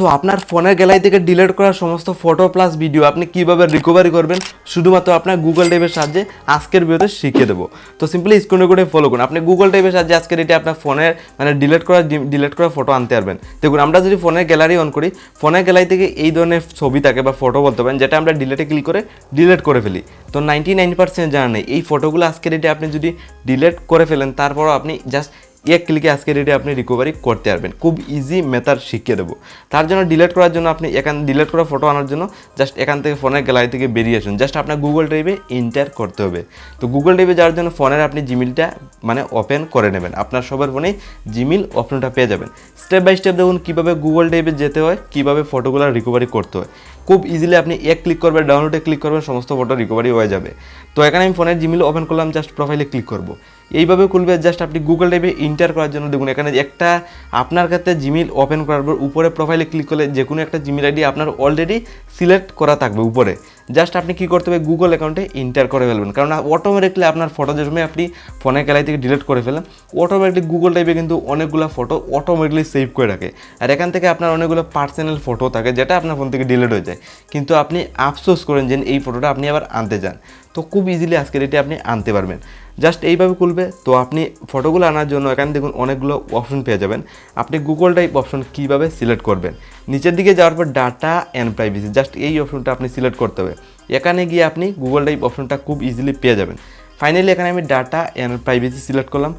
So আপনার ফোনের gallery থেকে ডিলিট করা সমস্ত ফটো প্লাস ভিডিও আপনি কীভাবে রিকভারি করবেন, শুধুমাত্র আপনার গুগল টাইপের সাহায্যে আজকের ভিডিওতে শিখিয়ে দেবো। তো সিম্পলি স্ক্রিনে করে ফলো করুন। আপনি গুগল টাইপের সাহায্যে আজকের এটা আপনার ফোনের মানে ডিলিট করা ডিলিট করা ফটো আনতে পারবেন। দেখুন, আমরা যদি ফোনের গ্যালারি অন করি ফোনের গ্যালারি থেকে এই ধরনের ছবি থাকে বা ফটো বলতে পারেন, যেটা আমরা ডিলেটে ক্লিক করে ডিলেট করে ফেলি। তো নাইনটি নাইন পার্সেন্ট জানা নেই, এই ফটোগুলো আজকের ডেটে আপনি যদি ডিলেট করে ফেলেন, তারপরও আপনি জাস্ট এক ক্লিকে আজকের ডেটে আপনি রিকভারি করতে পারবেন। খুব ইজি মেথড শিখিয়ে দেবো। তার জন্য ডিলেট করার জন্য আপনি এখান ডিলেট করা ফটো আনার জন্য জাস্ট এখান থেকে ফোনের গ্যালারি থেকে বেরিয়ে আসুন। জাস্ট আপনার গুগল ড্রাইভে ইন্টার করতে হবে। তো গুগল ড্রাইভে যাওয়ার জন্য ফোনের আপনি জিমেলটা মানে ওপেন করে নেবেন। আপনার সবার ফোনেই জিমেল অপশনটা পেয়ে যাবেন। স্টেপ বাই স্টেপ দেখুন কীভাবে গুগল ড্রাইভে যেতে হয়, কীভাবে ফটোগুলো রিকভারি করতে হয়। খুব ইজিলি আপনি এক ক্লিক করবেন ডাউনলোডে ক্লিক করবেন, সমস্ত ফটো রিকভারি হয়ে যাবে। তো এখানে আমি ফোনের জিমেল ওপেন করলাম জাস্ট প্রোফাইলে ক্লিক করব। এইভাবে খুলবে জাস্ট আপনি গুগল ড্রাইভে ইন্টার করার জন্য দেখুন, এখানে একটা আপনার কাছে জিমেল ওপেন করার পর উপরে প্রোফাইলে ক্লিক করলে যে কোনো একটা জিমেল আইডি আপনার অলরেডি সিলেক্ট করা থাকবে উপরে। জাস্ট আপনি কী করতে হবে গুগল অ্যাকাউন্টে ইন্টার করে ফেলবেন। কারণ অটোমেটিকলি আপনার ফটো যে সময় আপনি ফোনের গ্যালারি থেকে ডিলিট করে ফেলেন অটোমেটিক গুগল টাইপে কিন্তু অনেকগুলো ফটো অটোমেটিকলি সেভ করে রাখে। আর এখান থেকে আপনার অনেকগুলো পার্সোনাল ফটো থাকে, যেটা আপনার ফোন থেকে ডিলিট হয়ে যায়। কিন্তু আপনি আফসোস করেন যে এই ফটোটা আপনি আবার আনতে যান তো খুব ইজিলি আজকের এটি আপনি আনতে পারবেন। জাস্ট এইভাবে খুলবে, তো আপনি ফটোগুলো আনার জন্য এখানে দেখুন অনেকগুলো অপশন পেয়ে যাবেন। আপনি গুগল টাইপ অপশন কীভাবে সিলেক্ট করবেন। নিচের দিকে যাওয়ার পর ডাটা অ্যান্ড প্রাইভেসি জাস্ট এই অপশনটা আপনি সিলেক্ট করতে হবে। এখানে গিয়ে আপনি গুগল টাইপ অপশনটা খুব ইজিলি পেয়ে যাবেন। ফাইনালি এখানে আমি ডাটা অ্যান্ড প্রাইভেসি সিলেক্ট করলাম,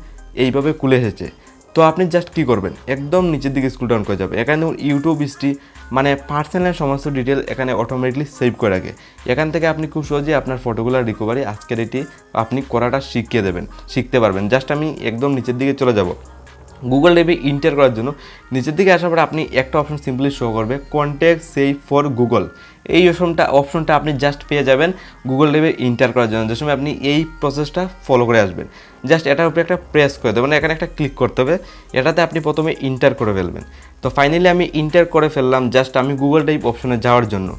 এইভাবে খুলে এসেছে। তো আপনি জাস্ট কী করবেন? একদম নিচের দিকে স্কুল ডাউন করে যাবে। এখানে ইউটিউব হিস্ট্রি মানে পার্সোনাল সমস্ত ডিটেল এখানে অটোমেটিকলি সেভ করে রাখে। এখান থেকে আপনি খুব সহজে আপনার ফটোগুলোর রিকভারি আজকের এটি আপনি করাটা শিখিয়ে দেবেন, শিখতে পারবেন। জাস্ট আমি একদম নিচের দিকে চলে যাব। গুগল ড্রাইভে ইন্টার করার জন্য নিচের দিকে আসার পরে আপনি একটা অপশন সিম্পলি শো করবে কন্ট্যাক্ট সেভ ফর গুগল এই অপশনটা অপশনটা আপনি জাস্ট পেয়ে যাবেন গুগল ড্রাইভে ইন্টার করার জন্য। যে সময় আপনি এই প্রসেসটা ফলো করে আসবেন। জাস্ট এটার উপরে একটা প্রেস করে দেবেন। এখানে একটা ক্লিক করতে হবে। এটাতে আপনি প্রথমে ইন্টার করে ফেলবেন। তো ফাইনালি আমি ইন্টার করে ফেললাম জাস্ট আমি গুগল ড্রাইভ অপশনে যাওয়ার জন্য।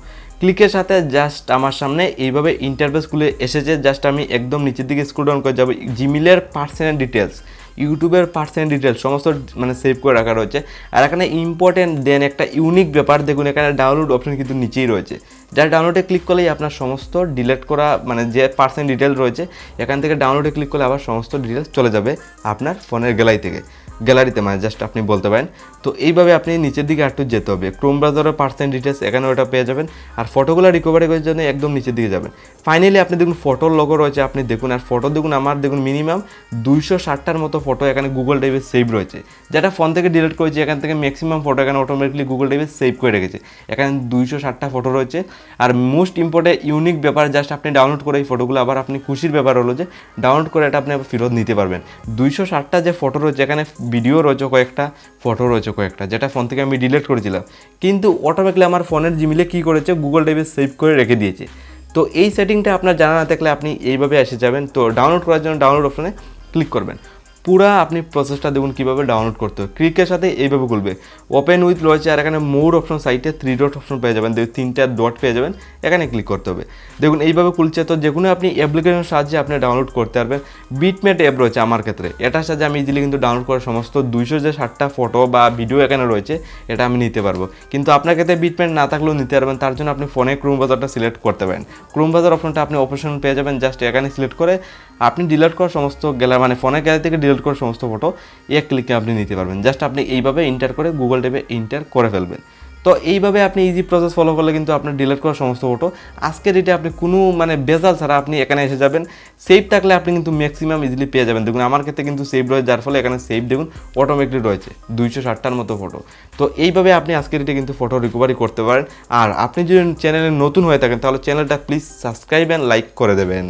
ক্লিকের সাথে জাস্ট আমার সামনে এইভাবে ইন্টারভেসগুলো এসেছে। জাস্ট আমি একদম নিচের দিকে স্ক্রল ডাউন করে যাব। জিমেলের পার্সোনাল ডিটেলস ইউটিউবের পার্সেন্ট ডিটেলস সমস্ত মানে সেভ করে রাখা রয়েছে। আর এখানে ইম্পর্টেন্ট দেন একটা ইউনিক ব্যাপার, দেখুন এখানে ডাউনলোড অপশন কিন্তু নিচেই রয়েছে। যার ডাউনলোডে ক্লিক করলেই আপনার সমস্ত ডিলেট করা মানে যে পার্সেন্ট ডিটেলস রয়েছে, এখান থেকে ডাউনলোডে ক্লিক করলে আবার সমস্ত ডিটেলস চলে যাবে আপনার ফোনের গ্যালারি থেকে। গ্যালারিতে মানে জাস্ট আপনি বলতে পারেন। তো এইভাবে আপনি নিচের দিকে একটু যেতে হবে। ক্রোম ব্রাউজারের পার্সেন্ট ডিটেলস এখানে ওটা পেয়ে যাবেন। আর ফটোগুলো রিকভারি করার জন্য একদম নিচের দিকে যাবেন। ফাইনালি আপনি দেখুন ফটোর লগো রয়েছে, আপনি দেখুন। আর ফটো দেখুন, আমার দেখুন মিনিমাম দুইশো ষাটটার মতো ফটো এখানে গুগল ড্রাইভে সেভ রয়েছে। যেটা ফোন থেকে ডিলিট করেছি, এখান থেকে ম্যাক্সিমাম ফটো এখানে অটোমেটিকলি গুগল ড্রাইভে সেভ করে রেখেছে। এখানে দুইশো ষাটটা ফটো রয়েছে। আর মোস্ট ইম্পর্টেন্ট ইউনিক ব্যাপার জাস্ট আপনি ডাউনলোড করে এই ফটোগুলো আবার আপনি খুশির ব্যাপার হলো যে ডাউনলোড করে এটা আপনি ফেরত নিতে পারবেন। দুইশো ষাটটা যে ফটো রয়েছে এখানে ভিডিও রয়েছে কয়েকটা ফটো রয়েছে কয়েকটা, যেটা ফোন থেকে আমি ডিলিট করেছিলাম। কিন্তু অটোমেটিকলি আমার ফোনের জিমেলে কী করেছে গুগল ড্রাইভে সেভ করে রেখে দিয়েছে। তো এই সেটিংটা আপনার জানা না থাকলে আপনি এইভাবে এসে যাবেন। তো ডাউনলোড করার জন্য ডাউনলোড অপশনে ক্লিক করবেন। পুরা আপনি প্রসেসটা দেখুন কীভাবে ডাউনলোড করতে হবে। ক্লিকের সাথে এইভাবে খুলবে ওপেন উইথ রয়েছে আর এখানে মোর অপশন সাইটে থ্রি ডট অপশন পেয়ে যাবেন। দেখুন, তিনটা ডট পেয়ে যাবেন। এখানে ক্লিক করতে হবে। দেখুন, এইভাবে খুলছে তো যে কোনো আপনি অ্যাপ্লিকেশনের সাহায্যে আপনি ডাউনলোড করতে পারবেন। বিটমেট অ্যাপ রয়েছে আমার ক্ষেত্রে। এটার সাহায্যে আমি ইজিলি কিন্তু ডাউনলোড করার সমস্ত দুইশো যে ষাটটা ফটো বা ভিডিও এখানে রয়েছে, এটা আমি নিতে পারব। কিন্তু আপনার ক্ষেত্রে বিটমেট না থাকলেও নিতে পারবেন। তার জন্য আপনি ফোনে ক্রোম বাজারটা সিলেক্ট করতে পারেন। ক্রোম বাজার অপশনটা আপনি অপশন পেয়ে যাবেন। জাস্ট এখানে সিলেক্ট করে আপনি ডিলিট করা সমস্ত গ্যালারি মানে ফোনের গ্যালারি থেকে ডিলিট করা সমস্ত ফটো এক ক্লিকে আপনি নিতে পারবেন। জাস্ট আপনি এইভাবে ইন্টার করে গুগল ড্রাইভে ইন্টার করে ফেলবেন। তো এইভাবে আপনি ইজি প্রসেস ফলো করলে কিন্তু আপনার ডিলিট করা সমস্ত ফটো আজকে ডেটে আপনি কোনো মানে বেজাল ছাড়া আপনি এখানে এসে যাবেন। সেভ থাকলে আপনি কিন্তু ম্যাক্সিমাম ইজিলি পেয়ে যাবেন। দেখুন, আমার ক্ষেত্রে কিন্তু সেভ রয়েছে, যার ফলে এখানে সেভ দেখুন অটোমেটিকলি রয়েছে, দুইশো ষাটটার মতো ফটো তো এইভাবে আপনি আজকে ডেটে কিন্তু ফটো রিকভারি করতে পারেন। আর আপনি যদি চ্যানেলে নতুন হয়ে থাকেন, তাহলে চ্যানেলটা প্লিজ সাবস্ক্রাইব অ্যান্ড লাইক করে দেবেন।